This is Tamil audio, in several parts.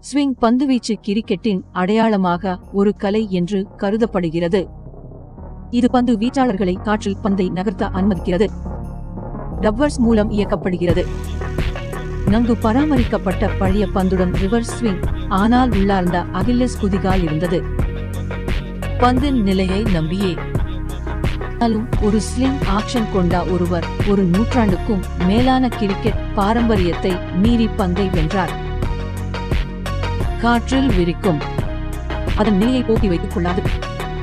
ஸ்விங் பந்துவீச்சு கிரிக்கெட்டின் அடையாளமாக ஒரு கலை என்று கருதப்படுகிறது. இது பந்து வீச்சாளர்களை காற்றில் பந்தை நகர்த்த அனுமதிக்கிறது. டவ்வர்ஸ் மூலம் இயக்கப்படுகிறது. நன்கு பராமரிக்கப்பட்ட பழைய பந்துடன் ரிவர்ஸ் ஸ்விங் ஆனால் உள்ளார்ந்த அகில்லஸ் குதிகால் இருந்தது. பந்தின் நிலையை நம்பியே. ஆனாலும் ஒரு ஸ்லிங் ஆக்ஷன் கொண்ட ஒருவர் ஒரு நூற்றாண்டுக்கும் மேலான கிரிக்கெட் பாரம்பரியத்தை மீறி பந்தை வென்றார். காற்றில் விரிக்கும். அதன் நிலையை போக்கி வைத்துக் கொள்ளாது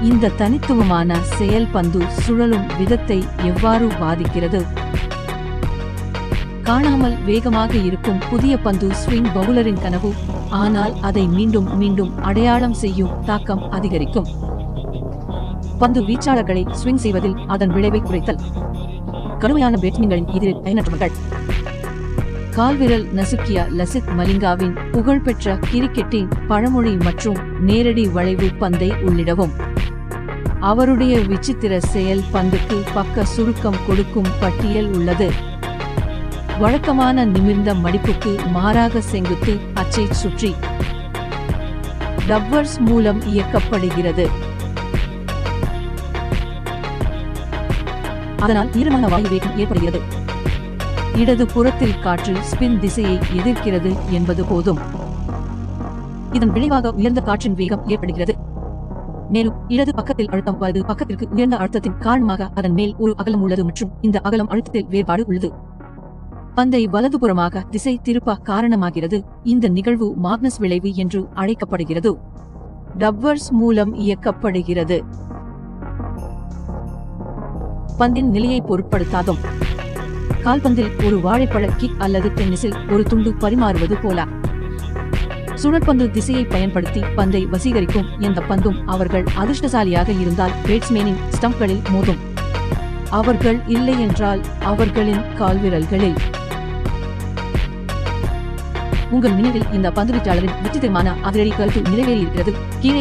இந்த தனித்துவமான செயல் பந்து சுழலும் விதத்தை எவ்வாறு பாதிக்கிறது? காணாமல் வேகமாக இருக்கும் புதிய பந்து ஸ்விங் பவுலரின் கனவு. ஆனால் அதை மீண்டும் மீண்டும் அடையாளம் செய்யும் தாக்கம் அதிகரிக்கும். பந்து வீச்சாளர்களை ஸ்விங் செய்வதில் அதன் விளைவை குறைத்தல். கடுமையான பேட்ஸ்மேன்களின் எதிரில் பயனற்றவர்கள் கால்விரல் நசுக்கிய லசித் மலிங்காவின் புகழ்பெற்ற கிரிக்கெட்டின் பழமொழி மற்றும் நேரடி வளைவு பந்தை உள்ளிடவும். அவருடைய விசித்திர செயல் பந்துக்கு பக்க சுருக்கம் கொடுக்கும் பட்டியல் உள்ளது. வழக்கமான நிமிர்ந்த மடிப்புக்கு மாறாக செங்குத்து அச்சை சுற்றி. டவ்வர்ஸ் மூலம் இயக்கப்படுகிறது. அதனால் ஈரமான வாயு வேகம் ஏற்படுகிறது. இடது புறத்தில் காற்று ஸ்பின் திசையை எதிர்க்கிறது என்பது போதும். இதன் விளைவாக உயர்ந்த காற்றின் வேகம் ஏற்படுகிறது. மேலும் இடது பக்கத்தில் அழுத்தம் வலது பக்கத்திற்கு உயர்ந்த அழுத்தத்தின் காரணமாக அதன் மேல் ஒரு அகலம் உள்ளது மற்றும் இந்த அகலம் அழுத்தத்தில் வேறுபாடு உள்ளது. பந்தை வலதுபுறமாக திசை திருப்ப காரணமாகிறது. இந்த நிகழ்வு மாக்னஸ் விளைவு என்று அழைக்கப்படுகிறது. டவ்வர்ஸ் மூலம் இயக்கப்படுகிறது. பந்தின் நிலையை பொருட்படுத்தாதும். கால்பந்தில் ஒரு வாழைப்பழ கிக் அல்லது டென்னிஸில் ஒரு துண்டு பரிமாறுவது போல? சுழற்பந்து திசையை பயன்படுத்தி பந்தை வசீகரிக்கும் எந்த பந்தும் அவர்கள் அதிர்ஷ்டசாலியாக இருந்தால் பேட்ஸ்மேனின் ஸ்டம்ப்களில் மோதும். அவர்கள் இல்லை என்றால் அவர்களின் கால்விரல்களில் உங்கள் நினைவில் இந்த பந்து வீச்சாளரின் விசித்திரமான அதிரடி கருத்து நிறைவேறியிருக்கிறது. கீழே